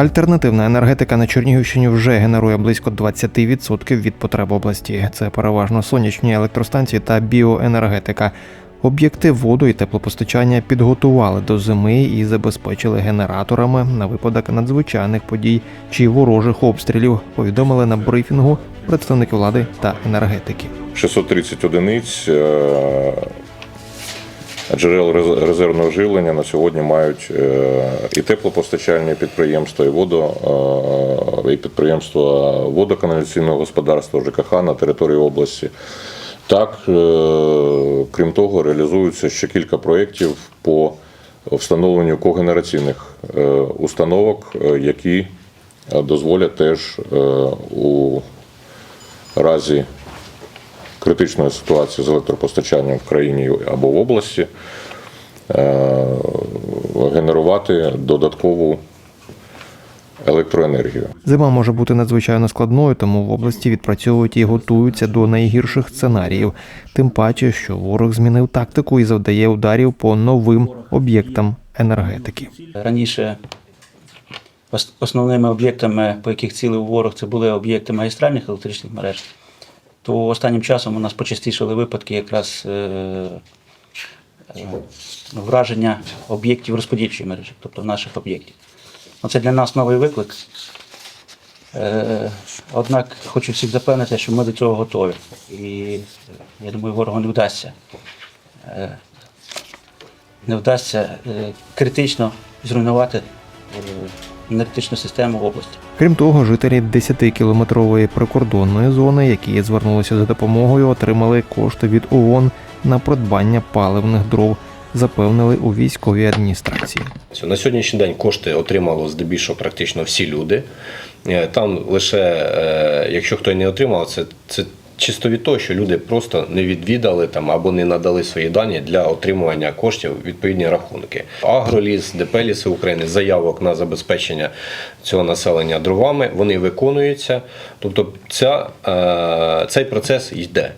Альтернативна енергетика на Чернігівщині вже генерує близько 20% від потреб області. Це переважно сонячні електростанції та біоенергетика. Об'єкти воду і теплопостачання підготували до зими і забезпечили генераторами на випадок надзвичайних подій чи ворожих обстрілів. Повідомили на брифінгу представники влади та енергетики. 630 одиниць е, джерел рез- резервного живлення на сьогодні мають е, і теплопостачальні підприємства, і водо, е, і підприємства водоканаліційного господарства ЖКХ на території області. Так, е, крім того, реалізуються ще кілька проєктів по встановленню когенераційних установок, які дозволять теж у разі критичної ситуації з електропостачанням в країні або в області е, генерувати додаткову електроенергію. Зима може бути надзвичайно складною, тому в області відпрацьовують і готуються до найгірших сценаріїв. Тим паче, що ворог змінив тактику і завдає ударів по новим об'єктам енергетики. Раніше основними об'єктами, по яких цілив ворог, це були об'єкти магістральних електричних мереж. То останнім часом у нас почастішали випадки якраз е, е, враження об'єктів розподільчої мережі, тобто наших об'єктів. Ну, Це для нас новий виклик. Е, Однак хочу всіх запевнити, що ми до цього готові. І я думаю, ворогу не вдасться не вдасться критично зруйнувати енергетичну систему області. Крім того, жителі 10-кілометрової прикордонної зони, які звернулися за допомогою, отримали кошти від ООН на придбання паливних дров, запевнили у військовій адміністрації. На сьогоднішній день кошти отримало здебільшого практично всі люди. Е, Там лише, е, якщо хто й не отримав, це, це чисто від того, що люди просто не відвідали там або не надали свої дані для отримування коштів відповідні рахунки. Агроліс, ДП Ліси України, заявок на забезпечення цього населення дровами, вони виконуються. Тобто ця, е, цей процес йде.